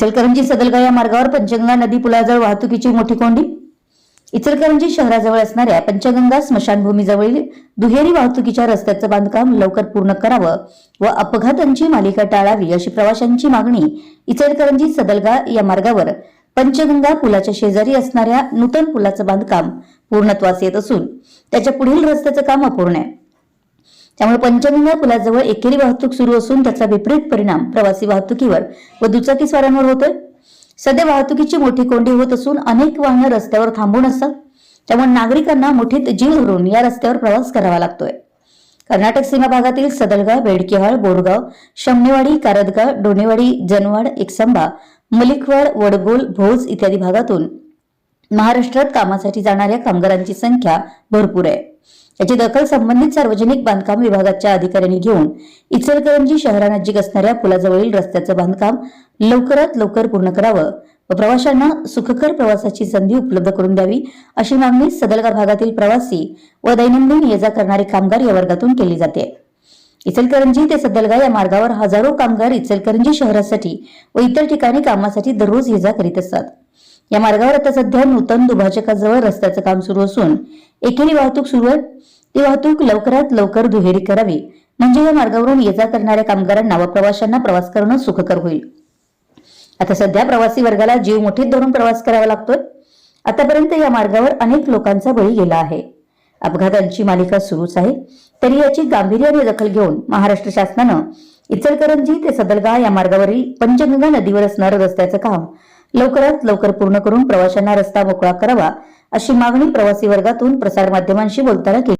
इचलकरंजी सदलगा या मार्गावर पंचगंगा नदी पुलाजवळ वाहतुकीची मोठी कोंडी? इचलकरंजी शहराजवळ असणाऱ्या पंचगंगा स्मशानभूमीजवळील दुहेरी वाहतुकीच्या रस्त्याचं बांधकाम लवकर पूर्ण करावं व अपघातांची मालिका टाळावी अशी प्रवाशांची मागणी इचलकरंजी सदलगा या मार्गावर पंचगंगा पुलाच्या शेजारी असणाऱ्या नूतन पुलाचं बांधकाम पूर्णत्वास येत असून त्याच्या पुढील रस्त्याचं काम अपूर्ण आहे. त्यामुळे पंचगंगा पुलाजवळ एकेरी वाहतूक सुरू असून त्याचा विपरीत परिणाम प्रवासी वाहतुकीवर व दुचाकी होतोय. सध्या वाहतुकीची मोठी कोंडी होत असून अनेक वाहनं रस्त्यावर थांबून असतात. त्यामुळे नागरिकांना मोठीत जीव धरून या रस्त्यावर प्रवास करावा लागतोय. कर्नाटक सीमा भागातील सदलगाव बेडकेहाळ बोरगाव शमनेवाडी कारदगाव डोनेवाडी जनवाड एकसंबा मलिकवाड वडगोल भोज इत्यादी भागातून महाराष्ट्रात कामासाठी जाणाऱ्या कामगारांची संख्या भरपूर आहे. याची दखल संबंधित सार्वजनिक बांधकाम विभागाच्या अधिकाऱ्यांनी घेऊन इचलकरंजी शहरानजीक असणाऱ्या पुलाजवळील रस्त्याचं बांधकाम लवकरात लवकर पूर्ण करावं व प्रवाशांना सुखकर प्रवासाची संधी उपलब्ध करून द्यावी अशी मागणी सदलगा भागातील प्रवासी व दैनंदिन ये जा करणारे कामगार या वर्गातून केली जाते. इचलकरंजी ते सदलगा या मार्गावर हजारो कामगार इचलकरंजी शहरासाठी व इतर ठिकाणी कामासाठी दररोज ये जा करीत असतात. या मार्गावर आता सध्या नूतन दुभाजकाजवळ रस्त्याचं काम सुरू असून एकेरी वाहतूक सुरू आहे. ती वाहतूक लवकरात लवकर दुहेरी करावी. म्हणजे या मार्गावरून ये जा करणाऱ्या कामगारांना व प्रवाशांना प्रवास करणं सुखकर होईल. आता सध्या प्रवासी वर्गाला जीव मोठीत धरून प्रवास करावा लागतोय. आतापर्यंत या मार्गावर अनेक लोकांचा बळी गेला आहे. अपघातांची मालिका सुरूच आहे. तरी याची गांभीर्याने दखल घेऊन महाराष्ट्र शासनानं इचलकरंजी ते सदलगा या मार्गावरील पंचगंगा नदीवर असणारं रस्त्याचं काम लवकरात लवकर पूर्ण करून प्रवाशांना रस्ता मोकळा करावा अशी मागणी प्रवासी वर्गातून प्रसारमाध्यमांशी बोलताना केली.